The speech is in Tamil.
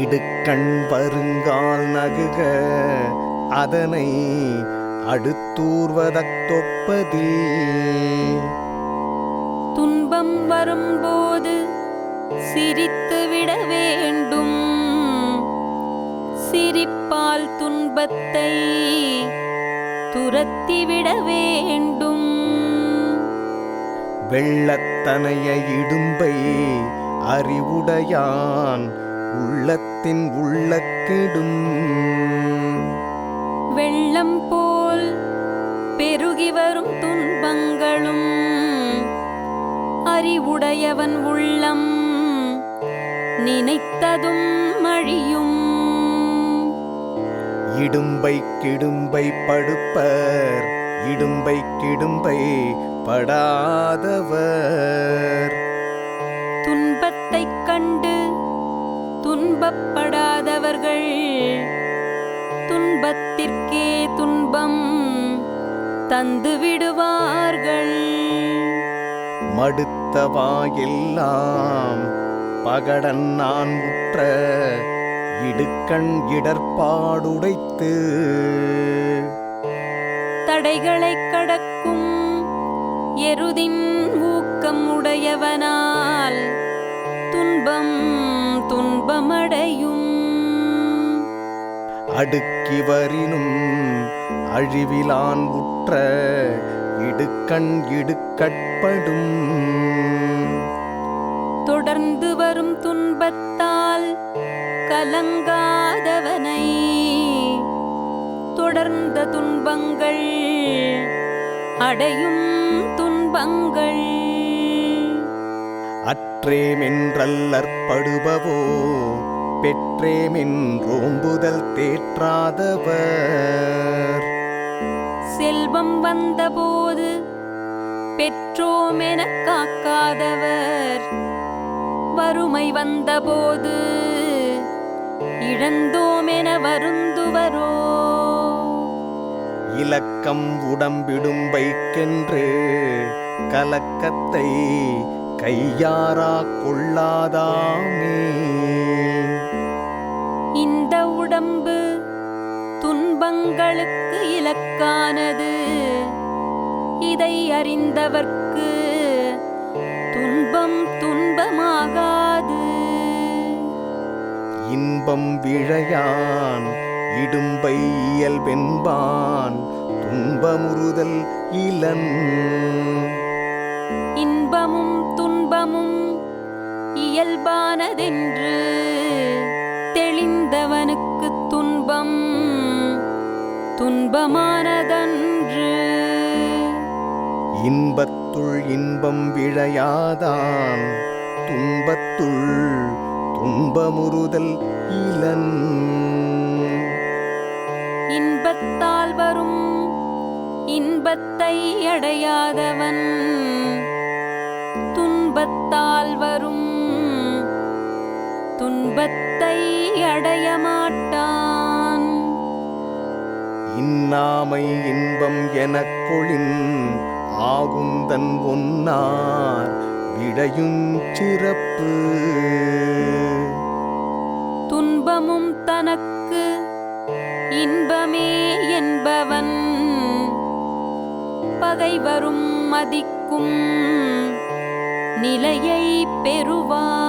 இடுக்கண் வருங்கால் நகுக அதனை அடுத்தூர்வதற்தொப்பதில் துன்பம் வரும்போது சிரித்து விட வேண்டும் சிரிப்பால் துன்பத்தை துரத்திவிட வேண்டும். வெள்ளத்தனைய இடும்பை அறிவுடையான் உள்ளத்தின் உள்ளக்கெடும். வெள்ளம் போல் பெருகி வரும் துன்பங்களும் அறிவுடையவன் உள்ளம் நினைத்ததும் அழியும். இடும்பை கிடும்பை படுப்பர். இடும்பை கிடும்பை படாதவர். துன்பத்தைக் கண்டு துன்பப்படாதவர்கள். துன்பத்திற்கே துன்பம் தந்து விடுவார்கள். மடுத்த வாயெல்லாம் பகடன் நான் உற்ற இடுக்கண் இடர்பாடுடைத்து தடைகளைக் கடக்கும் எருதின் ஊக்கம் உடையவனால் துன்பம் துன்பமடையும். அடுக்கிவரினும் அழிவிலான் உற்ற இடுக்கண் இடுக்கட்படும். தொடர்ந்து வரும் துன்பத்தால் கலங்காதவனை. தொடர்ந்த துன்பங்கள் அடையும் துன்பங்கள். அற்றேமென்றல்லற்படுபவோ பெற்றேமென்றோம்புதல் தேற்றாதவர். செல்வம் வந்தபோது பெற்றோமென காக்காதவர். வறுமை வந்தபோது இழந்தோமென வருந்துவரோ? இலக்கம் உடம்பிடும் வைக்கென்று கலக்கத்தை கையாரா கொள்ளாதாமே இந்த உடம்பு துன்பங்களுக்கு இலக்கானது. இதை அறிந்தவர்க்கு இன்பம் விழையான் இடும்பை இயல்பென்பான் துன்பமுறுதல் இலன். இன்பமும் துன்பமும் இயல்பானதென்று தெளிந்தவனுக்கு துன்பம் துன்பமானதன்று. இன்பத்துள் இன்பம் விழையாதான் துன்பத்துள் துன்பமுறுதல் இலன். இன்பத்தால் வரும் இன்பத்தை அடையாதவன். துன்பத்தால் வரும் துன்பத்தை அடைய மாட்டான் இன்னாமை இன்பம் எனக் கொளின் ஆகுந்தன் ஒன்னார் விடையுஞ் சிறப்பு. இன்பமும் தனக்கு இன்பமே என்பவன். பகை வரும் மதிக்கும் நிலையை பெறுவான்.